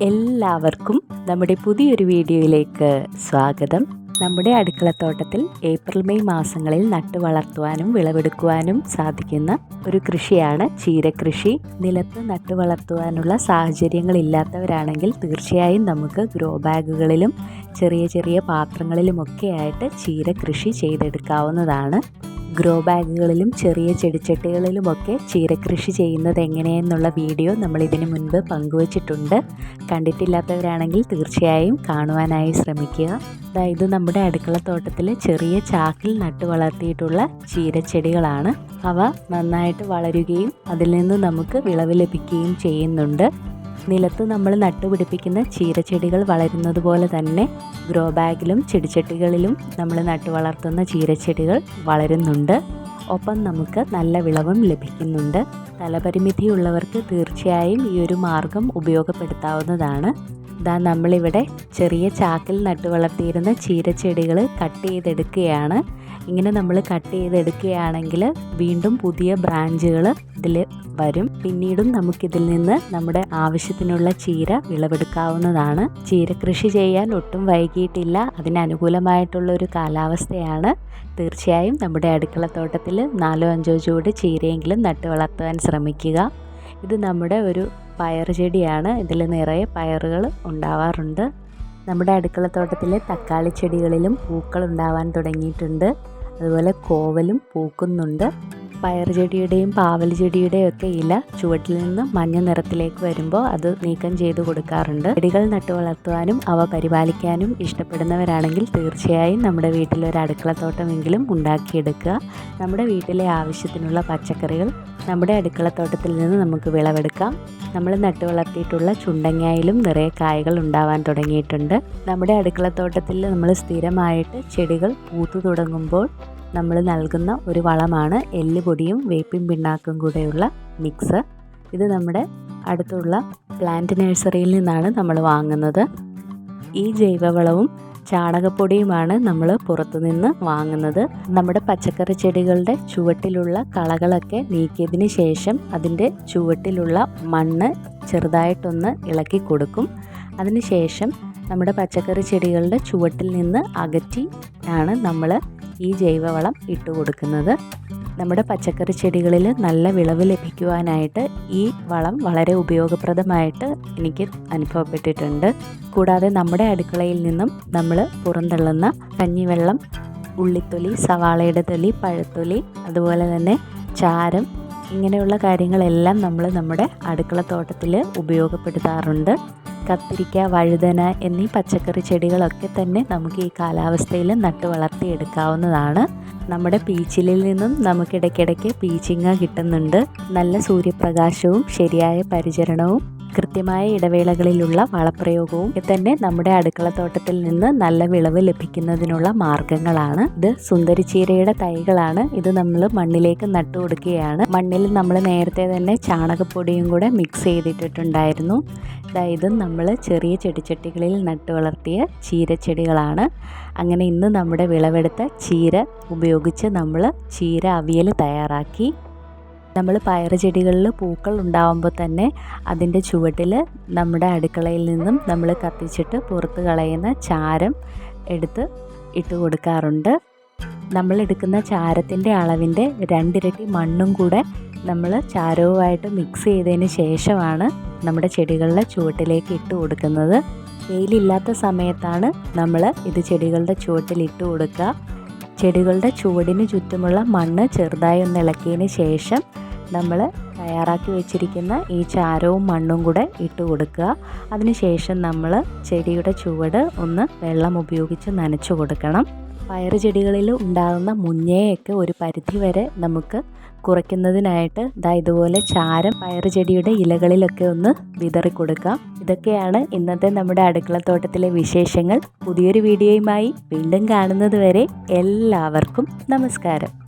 എല്ലാവർക്കും നമ്മുടെ പുതിയൊരു വീഡിയോയിലേക്ക് സ്വാഗതം. നമ്മുടെ അടുക്കളത്തോട്ടത്തിൽ ഏപ്രിൽ മെയ് മാസങ്ങളിൽ നട്ടു വളർത്തുവാനും വിളവെടുക്കുവാനും സാധിക്കുന്ന ഒരു കൃഷിയാണ് ചീരകൃഷി നിലത്ത് നട്ടു വളർത്തുവാനുള്ള സാഹചര്യങ്ങളില്ലാത്തവരാണെങ്കിൽ തീർച്ചയായും നമുക്ക് ഗ്രോ ബാഗുകളിലും ചെറിയ ചെറിയ പാത്രങ്ങളിലുമൊക്കെ ആയിട്ട് കൃഷി ചെയ്തെടുക്കാവുന്നതാണ്. ഗ്രോ ബാഗുകളിലും ചെറിയ ചെടിച്ചട്ടികളിലുമൊക്കെ ചീരകൃഷി ചെയ്യുന്നത് എങ്ങനെയെന്നുള്ള വീഡിയോ നമ്മൾ ഇതിനു മുൻപ് പങ്കുവച്ചിട്ടുണ്ട്. കണ്ടിട്ടില്ലാത്തവരാണെങ്കിൽ തീർച്ചയായും കാണുവാനായി ശ്രമിക്കുക. അതായത് നമ്മുടെ അടുക്കളത്തോട്ടത്തിൽ ചെറിയ ചാക്കിൽ നട്ടു വളർത്തിയിട്ടുള്ള ചീരച്ചെടികളാണ്. അവ നന്നായിട്ട് വളരുകയും അതിൽ നിന്ന് നമുക്ക് വിളവ് ലഭിക്കുകയും ചെയ്യുന്നുണ്ട്. നിലത്ത് നമ്മൾ നട്ടുപിടിപ്പിക്കുന്ന ചീരച്ചെടികൾ വളരുന്നത് പോലെ തന്നെ ഗ്രോ ബാഗിലും ചെടിച്ചട്ടികളിലും നമ്മൾ നട്ടു വളർത്തുന്ന ചീരച്ചെടികൾ വളരുന്നുണ്ട്. ഒപ്പം നമുക്ക് നല്ല വിളവും ലഭിക്കുന്നുണ്ട്. തലപരിമിതിയുള്ളവർക്ക് തീർച്ചയായും ഈ ഒരു മാർഗം ഉപയോഗപ്പെടുത്താവുന്നതാണ്. ഇതാ നമ്മളിവിടെ ചെറിയ ചാക്കിൽ നട്ടു വളർത്തിയിരുന്ന ചീരച്ചെടികൾ കട്ട് ചെയ്തെടുക്കുകയാണ്. ഇങ്ങനെ നമ്മൾ കട്ട് ചെയ്തെടുക്കുകയാണെങ്കിൽ വീണ്ടും പുതിയ ബ്രാഞ്ചുകൾ ഇതിൽ വരും. പിന്നീടും നമുക്കിതിൽ നിന്ന് നമ്മുടെ ആവശ്യത്തിനുള്ള ചീര വിളവെടുക്കാവുന്നതാണ്. ചീര കൃഷി ചെയ്യാൻ ഒട്ടും വൈകിയിട്ടില്ല. അതിനനുകൂലമായിട്ടുള്ള ഒരു കാലാവസ്ഥയാണ്. തീർച്ചയായും നമ്മുടെ അടുക്കളത്തോട്ടത്തിൽ നാലോ അഞ്ചോ ചൂട് ചീരയെങ്കിലും നട്ടു വളർത്തുവാൻ ശ്രമിക്കുക. ഇത് നമ്മുടെ ഒരു പയർ ചെടിയാണ്. ഇതിൽ നിറയെ പയറുകൾ ഉണ്ടാവാറുണ്ട്. നമ്മുടെ അടുക്കളത്തോട്ടത്തിലെ തക്കാളി ചെടികളിലും പൂക്കൾ ഉണ്ടാവാൻ തുടങ്ങിയിട്ടുണ്ട്. അതുപോലെ കോവലും പൂക്കുന്നുണ്ട്. പയർ ചെടിയുടെയും പാവൽ ചെടിയുടെയും ഒക്കെ ഇല ചുവട്ടിൽ നിന്ന് മഞ്ഞ നിറത്തിലേക്ക് വരുമ്പോൾ അത് നീക്കം ചെയ്ത് കൊടുക്കാറുണ്ട്. ചെടികൾ നട്ടു വളർത്തുവാനും അവ പരിപാലിക്കാനും ഇഷ്ടപ്പെടുന്നവരാണെങ്കിൽ തീർച്ചയായും നമ്മുടെ വീട്ടിൽ ഒരു അടുക്കളത്തോട്ടമെങ്കിലും ഉണ്ടാക്കിയെടുക്കുക. നമ്മുടെ വീട്ടിലെ ആവശ്യത്തിനുള്ള പച്ചക്കറികൾ നമ്മുടെ അടുക്കളത്തോട്ടത്തിൽ നിന്ന് നമുക്ക് വിളവെടുക്കാം. നമ്മൾ നട്ടു വളർത്തിയിട്ടുള്ള ചുണ്ടങ്ങായിലും നിറയെ കായകൾ ഉണ്ടാവാൻ തുടങ്ങിയിട്ടുണ്ട്. നമ്മുടെ അടുക്കളത്തോട്ടത്തിൽ നമ്മൾ സ്ഥിരമായിട്ട് ചെടികൾ പൂത്തു തുടങ്ങുമ്പോൾ നമ്മൾ നൽകുന്ന ഒരു വളമാണ് എല്ലുപൊടിയും വേപ്പിൻ പിണ്ണാക്കും കൂടെയുള്ള മിക്സ്. ഇത് നമ്മുടെ അടുത്തുള്ള പ്ലാന്റ് നഴ്സറിയിൽ നിന്നാണ് നമ്മൾ വാങ്ങുന്നത്. ഈ ജൈവവളവും ചാണകപ്പൊടിയുമാണ് നമ്മൾ പുറത്തുനിന്ന് വാങ്ങുന്നത്. നമ്മുടെ പച്ചക്കറി ചെടികളുടെ ചുവട്ടിലുള്ള കളകളൊക്കെ നീക്കിയതിന് ശേഷം അതിന്റെ ചുവട്ടിലുള്ള മണ്ണ് ചെറുതായിട്ടൊന്ന് ഇളക്കി കൊടുക്കും. അതിനുശേഷം നമ്മുടെ പച്ചക്കറി ചെടികളുടെ ചുവട്ടിൽ നിന്ന് അകറ്റി ആണ് നമ്മൾ ഈ ജൈവവളം ഇട്ട് കൊടുക്കുന്നത്. നമ്മുടെ പച്ചക്കറി ചെടികളിൽ നല്ല വിളവ് ലഭിക്കുവാനായിട്ട് ഈ വളം വളരെ ഉപയോഗപ്രദമായിട്ട് എനിക്ക് അനുഭവപ്പെട്ടിട്ടുണ്ട്. കൂടാതെ നമ്മുടെ അടുക്കളയിൽ നിന്നും നമ്മൾ പുറന്തള്ളുന്ന കഞ്ഞിവെള്ളം ഉള്ളിത്തൊലി സവാളയുടെ തൊലി പഴത്തൊലി അതുപോലെ തന്നെ ചാരം ഇങ്ങനെയുള്ള കാര്യങ്ങളെല്ലാം നമ്മൾ നമ്മുടെ അടുക്കളത്തോട്ടത്തിൽ ഉപയോഗപ്പെടുത്താറുണ്ട്. കത്തിരിക്ക വഴുതന എന്നീ പച്ചക്കറി ചെടികളൊക്കെ തന്നെ നമുക്ക് ഈ കാലാവസ്ഥയിൽ നട്ടു വളർത്തിയെടുക്കാവുന്നതാണ്. നമ്മുടെ പീച്ചിലിൽ നിന്നും നമുക്കിടയ്ക്കിടയ്ക്ക് പീച്ചിങ്ങ കിട്ടുന്നുണ്ട്. നല്ല സൂര്യപ്രകാശവും ശരിയായ പരിചരണവും കൃത്യമായ ഇടവേളകളിലുള്ള വളപ്രയോഗവും തന്നെ നമ്മുടെ അടുക്കളത്തോട്ടത്തിൽ നിന്ന് നല്ല വിളവ് ലഭിക്കുന്നതിനുള്ള മാർഗങ്ങളാണ്. ഇത് സുന്ദരിച്ചീരയുടെ തൈകളാണ്. ഇത് നമ്മൾ മണ്ണിലേക്ക് നട്ടു കൊടുക്കുകയാണ്. മണ്ണിൽ നമ്മൾ നേരത്തെ തന്നെ ചാണകപ്പൊടിയും കൂടെ മിക്സ് ചെയ്തിട്ടിട്ടുണ്ടായിരുന്നു. അതായത് നമ്മൾ ചെറിയ ചെടിച്ചട്ടികളിൽ നട്ടു വളർത്തിയ ചീരച്ചെടികളാണ്. അങ്ങനെ ഇന്ന് നമ്മുടെ വിളവെടുത്ത ചീര ഉപയോഗിച്ച് നമ്മൾ ചീര അവിയൽ തയ്യാറാക്കി. നമ്മൾ പയർ ചെടികളിൽ പൂക്കൾ ഉണ്ടാവുമ്പോൾ തന്നെ അതിന്റെ ചുവട്ടിൽ നമ്മുടെ അടുക്കളയിൽ നിന്നും നമ്മൾ കത്തിച്ചിട്ട് പുറത്ത് കളയുന്ന ചാരം എടുത്ത് ഇട്ട് കൊടുക്കാറുണ്ട്. നമ്മൾ എടുക്കുന്ന ചാരത്തിന്റെ അളവിന്റെ രണ്ടിരട്ടി മണ്ണും കൂടെ നമ്മൾ ചാരവുമായിട്ട് മിക്സ് ചെയ്തതിന് ശേഷമാണ് നമ്മുടെ ചെടികളുടെ ചുവട്ടിലേക്ക് ഇട്ട് കൊടുക്കുന്നത്. വെയിലില്ലാത്ത സമയത്താണ് നമ്മൾ ഇത് ചെടികളുടെ ചുവട്ടിൽ ഇട്ട് കൊടുക്കുക. ചെടികളുടെ ചുവടിന് ചുറ്റുമുള്ള മണ്ണ് ചെറുതായി ഒന്ന് ഇളക്കിയതിന് ശേഷം നമ്മൾ തയ്യാറാക്കി വെച്ചിരിക്കുന്ന ഈ ചാരവും മണ്ണും കൂടെ ഇട്ട് കൊടുക്കുക. അതിനുശേഷം നമ്മൾ ചെടിയുടെ ചുവട് ഒന്ന് വെള്ളം ഉപയോഗിച്ച് നനച്ചു കൊടുക്കണം. പയർ ചെടികളിൽ ഉണ്ടാകുന്ന മുഞ്ഞയൊക്കെ ഒരു പരിധി വരെ നമുക്ക് കുറയ്ക്കുന്നതിനായിട്ട് ഇതാ ഇതുപോലെ ചാരം പയർ ചെടിയുടെ ഇലകളിലൊക്കെ ഒന്ന് വിതറി കൊടുക്കാം. ഇതൊക്കെയാണ് ഇന്നത്തെ നമ്മുടെ അടുക്കളത്തോട്ടത്തിലെ വിശേഷങ്ങൾ. പുതിയൊരു വീഡിയോയുമായി വീണ്ടും കാണുന്നത് വരെ എല്ലാവർക്കും നമസ്കാരം.